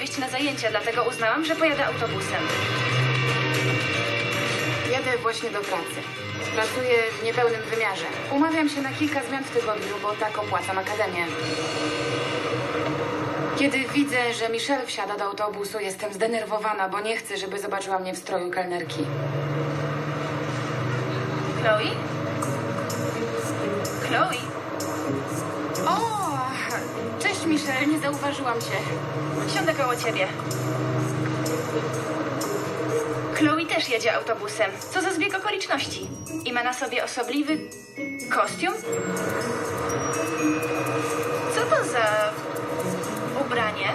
odwieźć na zajęcia, dlatego uznałam, że pojadę autobusem. Jadę właśnie do pracy. Pracuję w niepełnym wymiarze. Umawiam się na kilka zmian w tygodniu, bo tak opłacam akademię. Kiedy widzę, że Michelle wsiada do autobusu, jestem zdenerwowana, bo nie chcę, żeby zobaczyła mnie w stroju kelnerki. Chloe? Chloe? Michelle, nie zauważyłam cię. Siądę koło ciebie. Chloe też jedzie autobusem. Co za zbieg okoliczności. I ma na sobie osobliwy kostium? Co to za ubranie?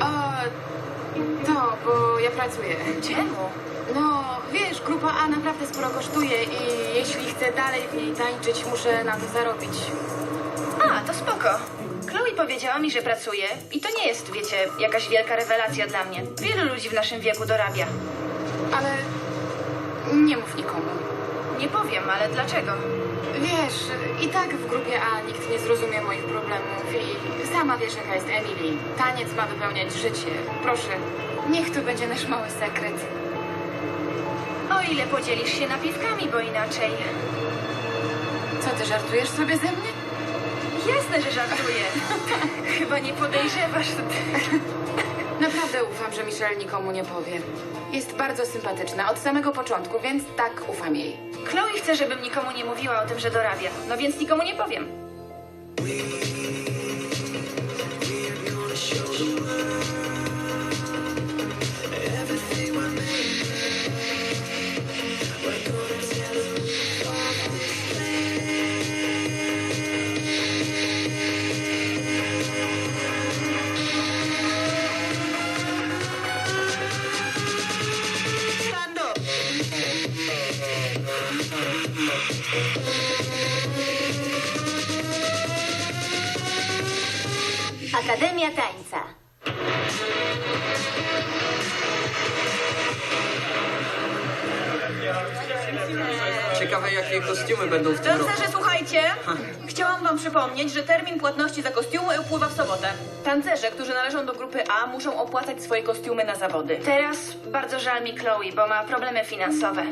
O, to, bo ja pracuję. Czemu? No, wiesz, grupa A naprawdę sporo kosztuje i jeśli chcę dalej w niej tańczyć, muszę na to zarobić. A, to spoko. Chloe powiedziała mi, że pracuje i to nie jest, wiecie, jakaś wielka rewelacja dla mnie. Wielu ludzi w naszym wieku dorabia. Ale nie mów nikomu. Nie powiem, ale dlaczego? Wiesz, i tak w grupie A nikt nie zrozumie moich problemów i sama wiesz, jaka jest Emily. Taniec ma wypełniać życie. Proszę, niech to będzie nasz mały sekret. O ile podzielisz się napiwkami, bo inaczej. Co, ty żartujesz sobie ze mnie? Jasne, że żartuję. Chyba nie podejrzewasz. Naprawdę ufam, że Michelle nikomu nie powie. Jest bardzo sympatyczna od samego początku, więc tak ufam jej. Chloe chce, żebym nikomu nie mówiła o tym, że dorabia. No więc nikomu nie powiem. W sobotę. Tancerze, którzy należą do grupy A, muszą opłacać swoje kostiumy na zawody. Teraz bardzo żal mi Chloe, bo ma problemy finansowe.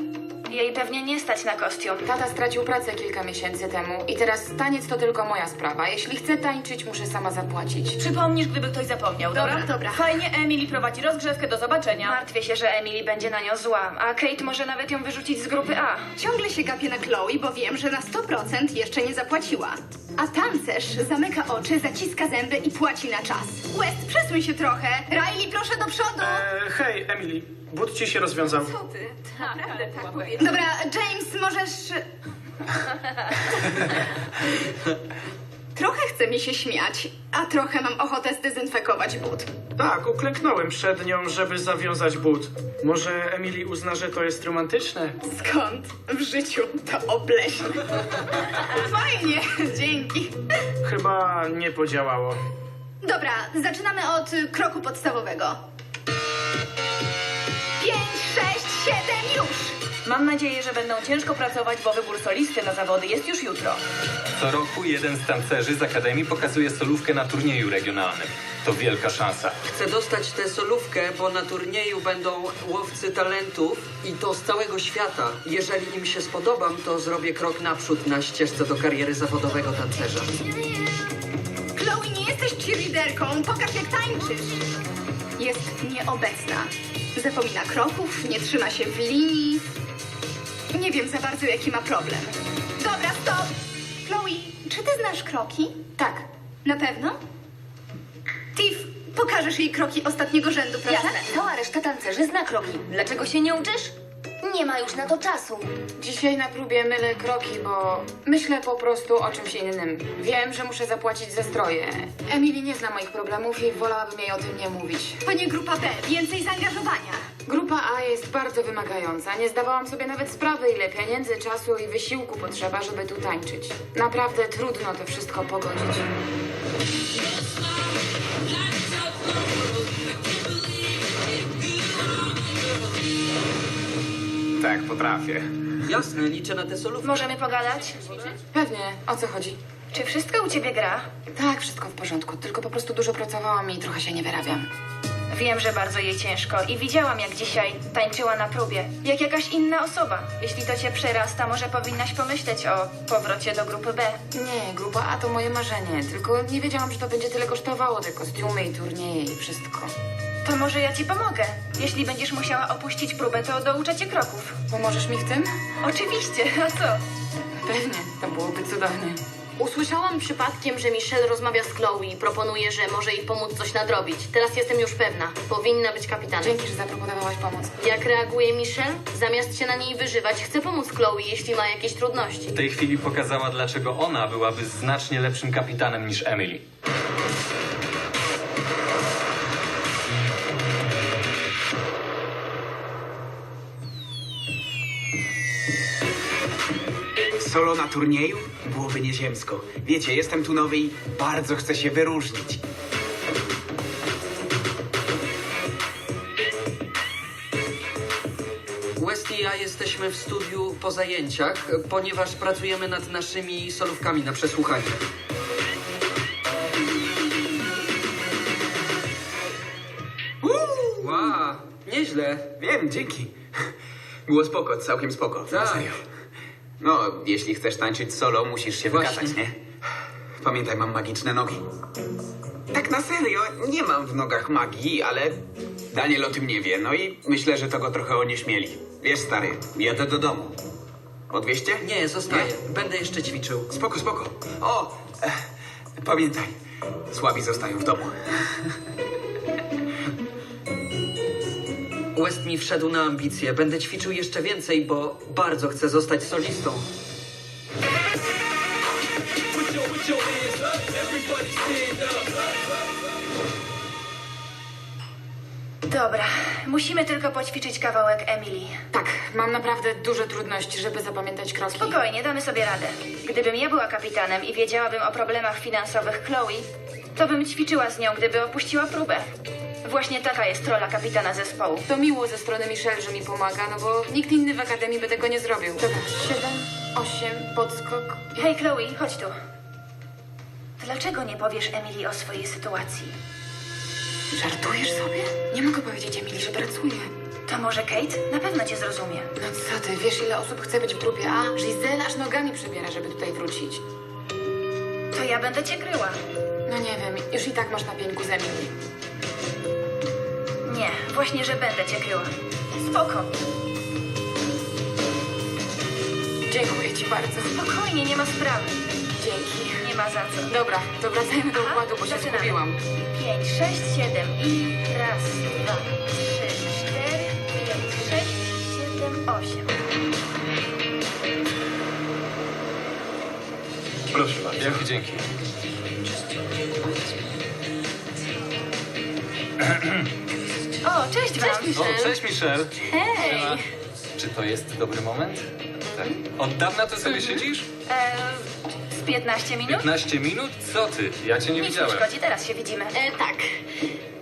Jej pewnie nie stać na kostium. Tata stracił pracę kilka miesięcy temu i teraz taniec to tylko moja sprawa. Jeśli chcę tańczyć, muszę sama zapłacić. Przypomnisz, gdyby ktoś zapomniał, dobra? Dobra, dobra. Fajnie, Emily prowadzi rozgrzewkę, do zobaczenia. Martwię się, że Emily będzie na nią zła, a Kate może nawet ją wyrzucić z grupy A. Ciągle się gapię na Chloe, bo wiem, że na 100% jeszcze nie zapłaciła. A tancerz zamyka oczy, zaciska zęby i płaci na czas. West, przesuń się trochę. Riley, proszę do przodu. E, hej, Emily, but ci się rozwiązał. Co ty? Naprawdę tak powiedział. Dobra, James, możesz... Trochę chce mi się śmiać, a trochę mam ochotę zdezynfekować but. Tak, uklęknąłem przed nią, żeby zawiązać but. Może Emily uzna, że to jest romantyczne? Skąd? W życiu to obleśne. Fajnie, dzięki. Chyba nie podziałało. Dobra, zaczynamy od y, kroku podstawowego. Pięć! Mam nadzieję, że będą ciężko pracować, bo wybór solisty na zawody jest już jutro. Co roku jeden z tancerzy z Akademii pokazuje solówkę na turnieju regionalnym. To wielka szansa. Chcę dostać tę solówkę, bo na turnieju będą łowcy talentów i to z całego świata. Jeżeli im się spodobam, to zrobię krok naprzód na ścieżce do kariery zawodowego tancerza. Chloe, nie jesteś cheerleaderką, pokaż jak tańczysz. Jest nieobecna. Zapomina kroków, nie trzyma się w linii. Nie wiem za bardzo, jaki ma problem. Dobra, stop! Chloe, czy ty znasz kroki? Tak, Na pewno? Tiff, pokażesz jej kroki ostatniego rzędu, proszę? Jasne, cała reszta tancerzy zna kroki. Dlaczego się nie uczysz? Nie ma już na to czasu. dzisiaj na próbie mylę kroki, bo myślę po prostu o czymś innym. Wiem, że muszę zapłacić za stroje. Emily nie zna moich problemów i wolałabym jej o tym nie mówić. To nie grupa B, więcej zaangażowania. Grupa A jest bardzo wymagająca. Nie zdawałam sobie nawet sprawy, ile pieniędzy, czasu i wysiłku potrzeba, żeby tu tańczyć. Naprawdę trudno to wszystko pogodzić. Tak, potrafię. Jasne, liczę na tę solówkę. Możemy pogadać? Pewnie, o co chodzi? Czy wszystko u ciebie gra? Tak, wszystko w porządku, tylko po prostu dużo pracowałam i trochę się nie wyrabiam. Wiem, że bardzo jej ciężko i widziałam, jak dzisiaj tańczyła na próbie. Jak jakaś inna osoba. Jeśli to cię przerasta, może powinnaś pomyśleć o powrocie do grupy B. Nie, grupa A to moje marzenie, tylko nie wiedziałam, że to będzie tyle kosztowało, te kostiumy i turnieje i wszystko. To może ja ci pomogę. Jeśli będziesz musiała opuścić próbę, to douczę cię kroków. Pomożesz mi w tym? Oczywiście, a co? Pewnie, to byłoby cudownie. Usłyszałam przypadkiem, że Michelle rozmawia z Chloe i proponuje, że może jej pomóc coś nadrobić. Teraz jestem już pewna. Powinna być kapitanem. Dzięki, że zaproponowałaś pomoc. Jak reaguje Michelle? Zamiast się na niej wyżywać, chce pomóc Chloe, jeśli ma jakieś trudności. W tej chwili pokazała, dlaczego ona byłaby znacznie lepszym kapitanem niż Emily. Solo na turnieju? Byłoby nieziemsko. Wiecie, jestem tu nowy i bardzo chcę się wyróżnić. West i ja jesteśmy w studiu po zajęciach, ponieważ pracujemy nad naszymi solówkami na przesłuchanie. Wow, nieźle. Wiem, dzięki. Było spoko, całkiem spoko. Tak. serio. No, jeśli chcesz tańczyć solo, musisz się Właśnie. wykazać, nie? Pamiętaj, mam magiczne nogi. Tak na serio, nie mam w nogach magii, ale Daniel o tym nie wie, no i myślę, że to go trochę onieśmieli. Wiesz, stary, jadę do domu. Odwieźcie? Nie, zostaję. Będę jeszcze ćwiczył. Spoko, spoko. O, e, pamiętaj, słabi zostają w domu. West mi wszedł na ambicje. Będę ćwiczył jeszcze więcej, bo bardzo chcę zostać solistą. Dobra, musimy tylko poćwiczyć kawałek Emily. Tak, mam naprawdę duże trudności, żeby zapamiętać kroki. Spokojnie, damy sobie radę. Gdybym ja była kapitanem i wiedziałabym o problemach finansowych Chloe, to bym ćwiczyła z nią, gdyby opuściła próbę. Właśnie taka jest rola kapitana zespołu. To miło ze strony Michelle, że mi pomaga, no bo nikt inny w Akademii by tego nie zrobił. Dobra, siedem, osiem, podskok. Hej, Chloe, chodź tu. Dlaczego nie powiesz Emily o swojej sytuacji? Żartujesz sobie? Nie mogę powiedzieć Emily, że pracuję. To może Kate? Na pewno cię zrozumie. No co ty, wiesz ile osób chce być w grupie A? Giselle aż nogami przebiera, żeby tutaj wrócić. To ja będę cię kryła. No nie wiem, już i tak masz na pieńku z Emily. Nie, właśnie, że będę cię kryła. Spoko. Dziękuję ci bardzo. Spokojnie, nie ma sprawy. Dzięki. Nie ma za co. Dobra, to wracajmy do Aha, układu, bo się zaczynamy. zgubiłam. Pięć, sześć, siedem i raz, dwa, trzy, cztery, pięć, sześć, siedem, osiem. Proszę bardzo. Dzięki, dzięki. O, cześć wam. O, cześć Michelle. Hej! Siema. Czy to jest dobry moment? Tak? Od dawna tu sobie siedzisz? E, z 15 minut? 15 minut? Co ty? Ja cię nie Nic nie widziałem. szkodzi, teraz się widzimy. E, tak.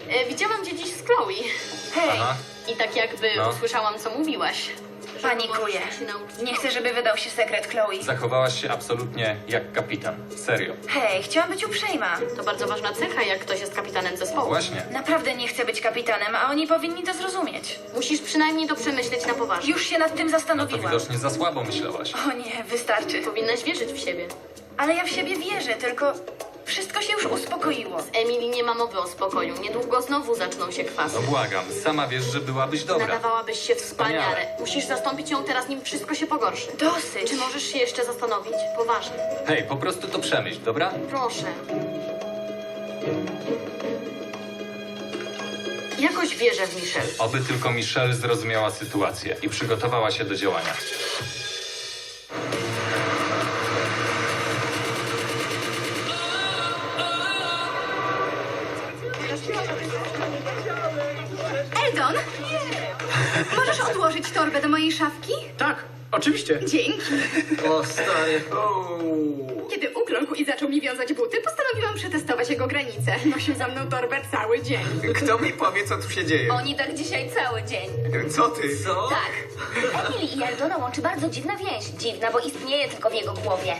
E, widziałam cię dziś z Chloe. Hej, Aha. I tak jakby No. usłyszałam, co mówiłaś. Panikuję. Nie chcę, żeby wydał się sekret Chloe. Zachowałaś się absolutnie jak kapitan. Serio. Hej, chciałam być uprzejma. To bardzo ważna cecha, jak ktoś jest kapitanem zespołu. Właśnie. Naprawdę nie chcę być kapitanem, a oni powinni to zrozumieć. Musisz przynajmniej to przemyśleć na poważnie. Już się nad tym No to zastanowiłam. widocznie za słabo myślałaś. O nie, wystarczy. Powinnaś wierzyć w siebie. Ale ja w siebie wierzę, tylko wszystko się już uspokoiło. Emily nie ma mowy o spokoju. Niedługo znowu zaczną się kwasy. No błagam, sama wiesz, że byłabyś dobra. Nadawałabyś się wspaniale. Wspaniale. Musisz zastąpić ją teraz, nim wszystko się pogorszy. Dosyć. Czy możesz się jeszcze zastanowić? Poważnie. Hej, po prostu to przemyśl, dobra? Proszę. Jakoś wierzę w Michelle. Oby tylko Michelle zrozumiała sytuację i przygotowała się do działania. Odłożyć torbę do mojej szafki? Tak, oczywiście. Dzięki. O, stary. Kiedy ukląkł i zaczął mi wiązać buty, postanowiłam przetestować jego granice. Nosił za mną torbę cały dzień. Kto mi powie, co tu się dzieje? Oni tak dzisiaj cały dzień. Co ty? Co? Tak. Emily i Eldona łączy bardzo dziwna więź. Dziwna, bo istnieje tylko w jego głowie.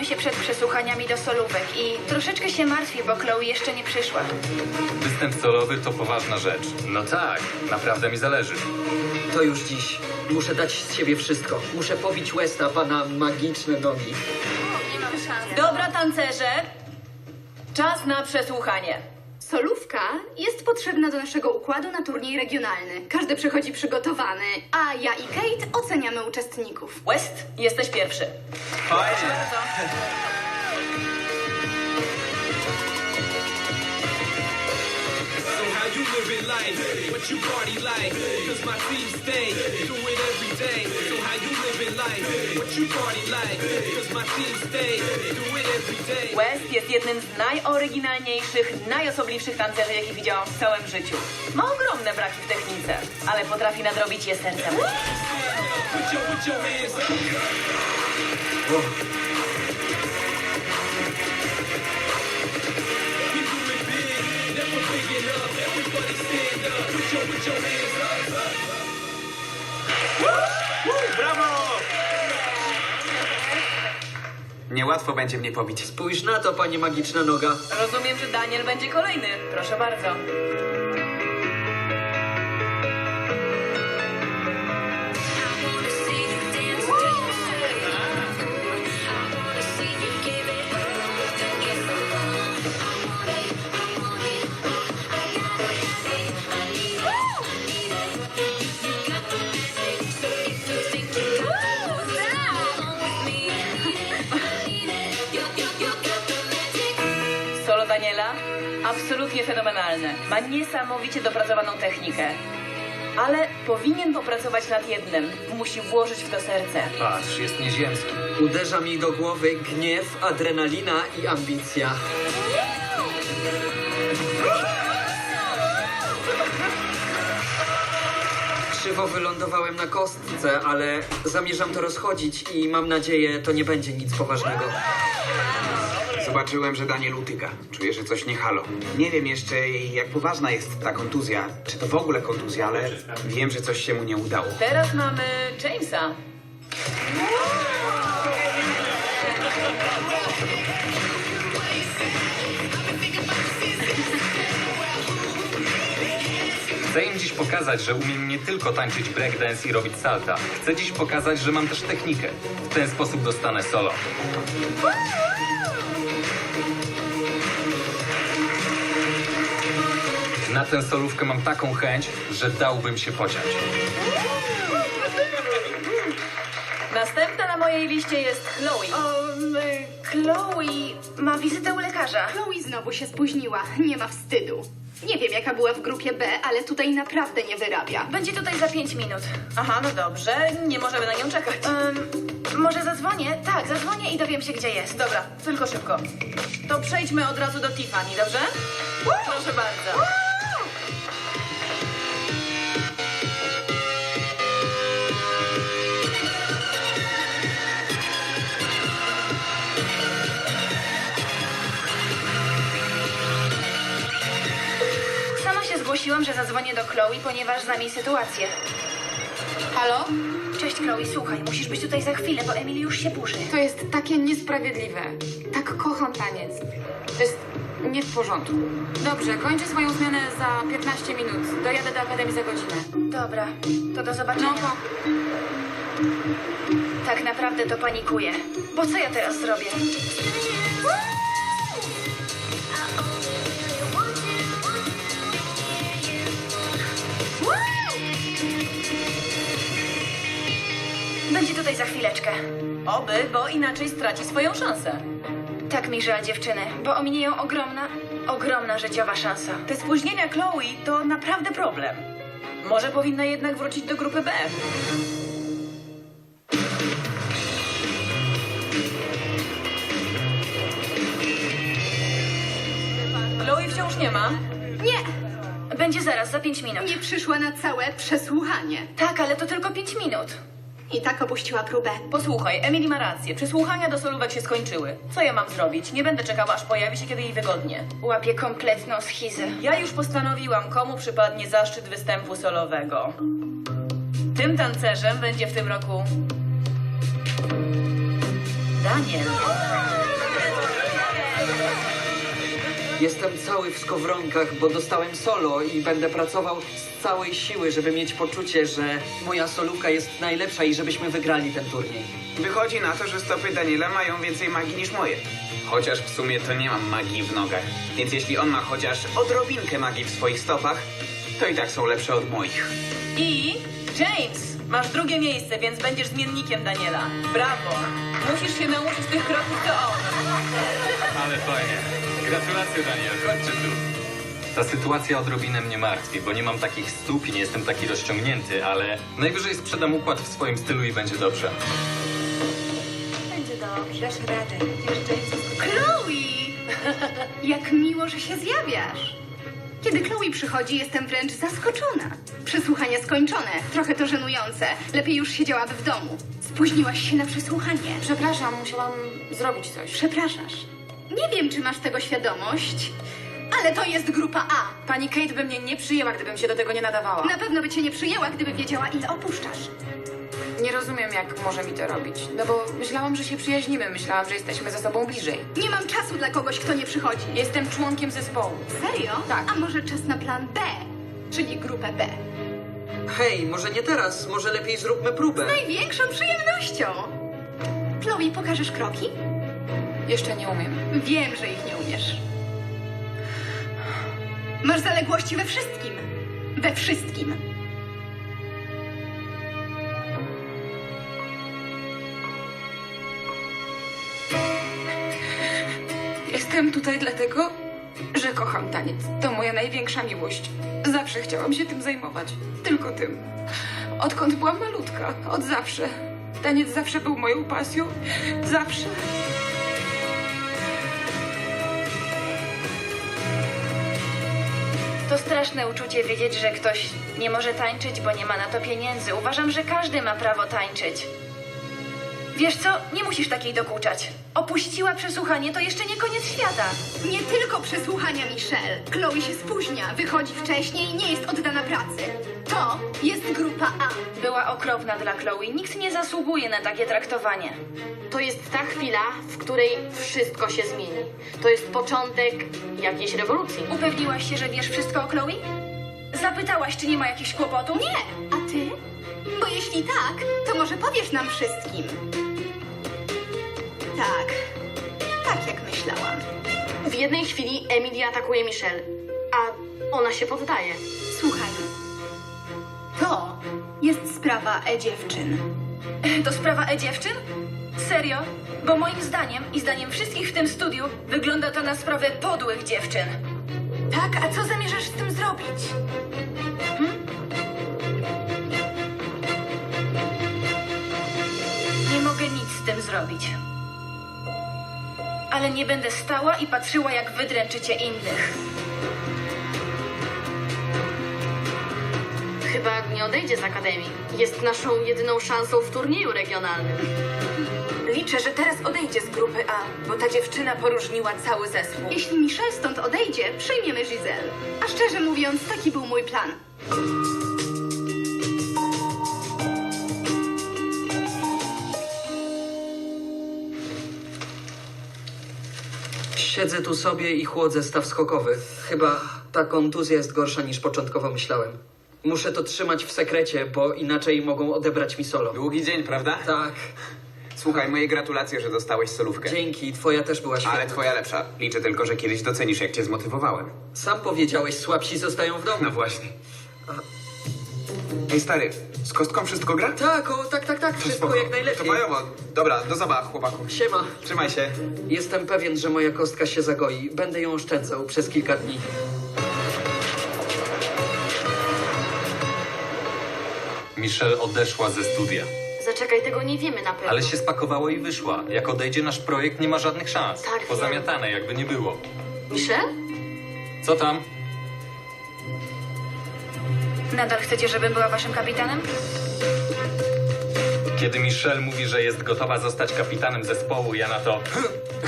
Zszywamy się przed przesłuchaniami do solówek i troszeczkę się martwi, bo Chloe jeszcze nie przyszła. Występ solowy to poważna rzecz. No tak, naprawdę mi zależy. To już dziś. Muszę dać z siebie wszystko. Muszę pobić Westa, pana magiczne nogi. Dobra, tancerze. Czas na przesłuchanie. Solówka jest potrzebna do naszego układu na turniej regionalny. Każdy przychodzi przygotowany, a ja i Kate oceniamy uczestników. West, jesteś pierwszy. So how you living life? What you party like? Cause my team stay, do it every day. So how you living life? What you party like? Cause my team stay, do it every day. West jest jednym z najoryginalniejszych, najosobliwszych tancerzy, jakich widziałam w całym życiu. Ma ogromne braki w technice, ale potrafi nadrobić je sercem. Put your, put your hands up. Niełatwo będzie mnie pobić. Spójrz na to, panie magiczna noga. Rozumiem, że Daniel będzie kolejny. Proszę bardzo. Absolutnie fenomenalne. Ma niesamowicie dopracowaną technikę. Ale powinien popracować nad jednym. Musi włożyć w to serce. Patrz, jest nieziemski. Uderza mi do głowy gniew, adrenalina i ambicja. Krzywo wylądowałem na kostce, ale zamierzam to rozchodzić i mam nadzieję, to nie będzie nic poważnego. Zobaczyłem, że Daniel utyka. Czuję, że coś nie halo. Nie wiem jeszcze, jak poważna jest ta kontuzja. Czy to w ogóle kontuzja, ale wiem, że coś się mu nie udało. Teraz mamy Jamesa. Chcę im dziś pokazać, że umiem nie tylko tańczyć breakdance i robić salta. Chcę dziś pokazać, że mam też technikę. W ten sposób dostanę solo. Na tę solówkę mam taką chęć, że dałbym się pociąć. Następna na mojej liście jest Chloe. O, m, Chloe ma wizytę u lekarza. Chloe znowu się spóźniła, nie ma wstydu. Nie wiem, jaka była w grupie B, ale tutaj naprawdę nie wyrabia. Będzie tutaj za pięć minut. Aha, no dobrze, nie możemy na nią czekać. Em, może zadzwonię? Tak, zadzwonię i dowiem się, gdzie jest. Dobra, tylko szybko. To przejdźmy od razu do Tiffany, dobrze? Proszę bardzo. Zgłosiłam, że zadzwonię do Chloe, ponieważ znam jej sytuację. Halo? Cześć Chloe, słuchaj, musisz być tutaj za chwilę, bo Emily już się burzy. To jest takie niesprawiedliwe. Tak kocham taniec. To jest nie w porządku. Dobrze, kończę swoją zmianę za 15 minut. Dojadę do Akademii za godzinę. Dobra, to do zobaczenia. No to... Tak naprawdę to panikuję. Bo co ja teraz zrobię? Będzie tutaj za chwileczkę. Oby, bo inaczej straci swoją szansę. Tak mi żal dziewczyny, bo ominie ją ogromna, ogromna życiowa szansa. Te spóźnienia Chloe to naprawdę problem. Może powinna jednak wrócić do grupy B. Chloe wciąż nie ma. Nie, Będzie zaraz, za pięć minut. nie przyszła na całe przesłuchanie. Tak, ale to tylko pięć minut. I tak opuściła próbę. Posłuchaj, Emily ma rację. Przesłuchania do solówek się skończyły. Co ja mam zrobić? Nie będę czekała, aż pojawi się, kiedy jej wygodnie. Łapię kompletną schizę. Ja już postanowiłam, komu przypadnie zaszczyt występu solowego. Tym tancerzem będzie w tym roku Daniel. Jestem cały w skowronkach, bo dostałem solo i będę pracował z całej siły, żeby mieć poczucie, że moja solówka jest najlepsza i żebyśmy wygrali ten turniej. Wychodzi na to, że stopy Daniela mają więcej magii niż moje. Chociaż w sumie to nie mam magii w nogach. Więc jeśli on ma chociaż odrobinkę magii w swoich stopach, to i tak są lepsze od moich. I James, masz drugie miejsce, więc będziesz zmiennikiem Daniela. Brawo. Musisz się nauczyć tych kroków, co on. Ale fajnie. Gratulacje, Daniel. Chodźcie tu. Ta sytuacja odrobinę mnie martwi, bo nie mam takich stóp i nie jestem taki rozciągnięty, ale najwyżej sprzedam układ w swoim stylu i będzie dobrze. Będzie dobrze, dasz radę. Chloe! Jak miło, że się zjawiasz. Kiedy Chloe przychodzi, jestem wręcz zaskoczona. Przesłuchania skończone. Trochę to żenujące. Lepiej już siedziałaby w domu. Spóźniłaś się na przesłuchanie. Przepraszam, musiałam zrobić coś. Przepraszasz. Nie wiem, czy masz tego świadomość, ale to jest grupa A. Pani Kate by mnie nie przyjęła, gdybym się do tego nie nadawała. Na pewno by cię nie przyjęła, gdyby wiedziała, ile opuszczasz. Nie rozumiem, jak może mi to robić. No bo myślałam, że się przyjaźnimy. Myślałam, że jesteśmy ze sobą bliżej. Nie mam czasu dla kogoś, kto nie przychodzi. Jestem członkiem zespołu. Serio? Tak. A może czas na plan B, czyli grupę B? Hej, może nie teraz, może lepiej zróbmy próbę. Największą przyjemnością. Chloe, pokażesz kroki? Jeszcze nie umiem. Wiem, że ich nie umiesz. Masz zaległości we wszystkim. We wszystkim. Jestem tutaj dlatego, że kocham taniec. To moja największa miłość. Zawsze chciałam się tym zajmować. Tylko tym. Odkąd byłam malutka. Od zawsze. Taniec zawsze był moją pasją. Zawsze. To straszne uczucie wiedzieć, że ktoś nie może tańczyć, bo nie ma na to pieniędzy. Uważam, że każdy ma prawo tańczyć. Wiesz co? Nie musisz takiej dokuczać. Opuściła przesłuchanie, to jeszcze nie koniec świata. Nie tylko przesłuchania Michelle. Chloe się spóźnia, wychodzi wcześniej i nie jest oddana pracy. To jest grupa A. Była okropna dla Chloe. Nikt nie zasługuje na takie traktowanie. To jest ta chwila, w której wszystko się zmieni. To jest początek jakiejś rewolucji. Upewniłaś się, że wiesz wszystko o Chloe? Zapytałaś, czy nie ma jakichś kłopotów? Nie, a ty? Bo jeśli tak, to może powiesz nam wszystkim. Tak, tak jak myślałam. W jednej chwili Emily atakuje Michelle, a ona się poddaje. Słuchaj, to jest sprawa e-dziewczyn. To sprawa e-dziewczyn? Serio? Bo moim zdaniem i zdaniem wszystkich w tym studiu wygląda to na sprawę podłych dziewczyn. Tak, a co zamierzasz z tym zrobić? Nie mogę nic z tym zrobić. Ale nie będę stała i patrzyła, jak wydręczycie innych. Chyba nie odejdzie z akademii. Jest naszą jedyną szansą w turnieju regionalnym. Liczę, że teraz odejdzie z grupy A, bo ta dziewczyna poróżniła cały zespół. Jeśli Michelle stąd odejdzie, przyjmiemy Giselle. A szczerze mówiąc, taki był mój plan. Siedzę tu sobie i chłodzę staw skokowy. Chyba ta kontuzja jest gorsza niż początkowo myślałem. Muszę to trzymać w sekrecie, bo inaczej mogą odebrać mi solo. Długi dzień, prawda? Tak, Słuchaj, moje gratulacje, że dostałeś solówkę. dzięki, twoja też była świetna. Ale twoja lepsza. Liczę tylko, że kiedyś docenisz, jak cię zmotywowałem. Sam powiedziałeś, słabsi zostają w domu. No właśnie. Ej, stary, z kostką wszystko gra? Tak, o, tak, tak, tak, wszystko Spoko. jak najlepiej. To fajowo. Dobra, do zabaw, chłopaku. Siema. Trzymaj się. Jestem pewien, że moja kostka się zagoi. Będę ją oszczędzał przez kilka dni. Michelle odeszła ze studia, Zaczekaj, tego nie wiemy na pewno. ale się spakowała i wyszła. Jak odejdzie nasz projekt, nie ma żadnych szans. Tak, Pozamiatane, jakby nie było. Michelle? Co tam? Nadal chcecie, żebym była waszym kapitanem? Kiedy Michelle mówi, że jest gotowa zostać kapitanem zespołu, ja na to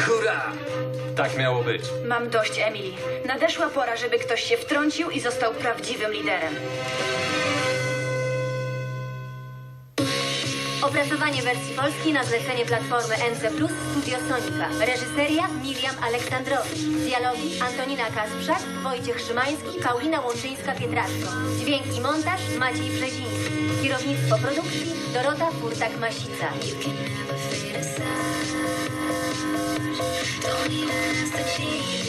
hurra! Tak miało być. Mam dość, Emily. Nadeszła pora, żeby ktoś się wtrącił i został prawdziwym liderem. Opracowanie wersji polskiej na zlecenie platformy NC Plus Studio Sonika. Reżyseria Miriam Aleksandrowicz. Dialogi Antonina Kasprzak, Wojciech Szymański, Paulina Łączyńska-Pietraszko. Dźwięk i montaż Maciej Brzeziński. Kierownictwo produkcji Dorota Furtak-Masica. Don't even ask.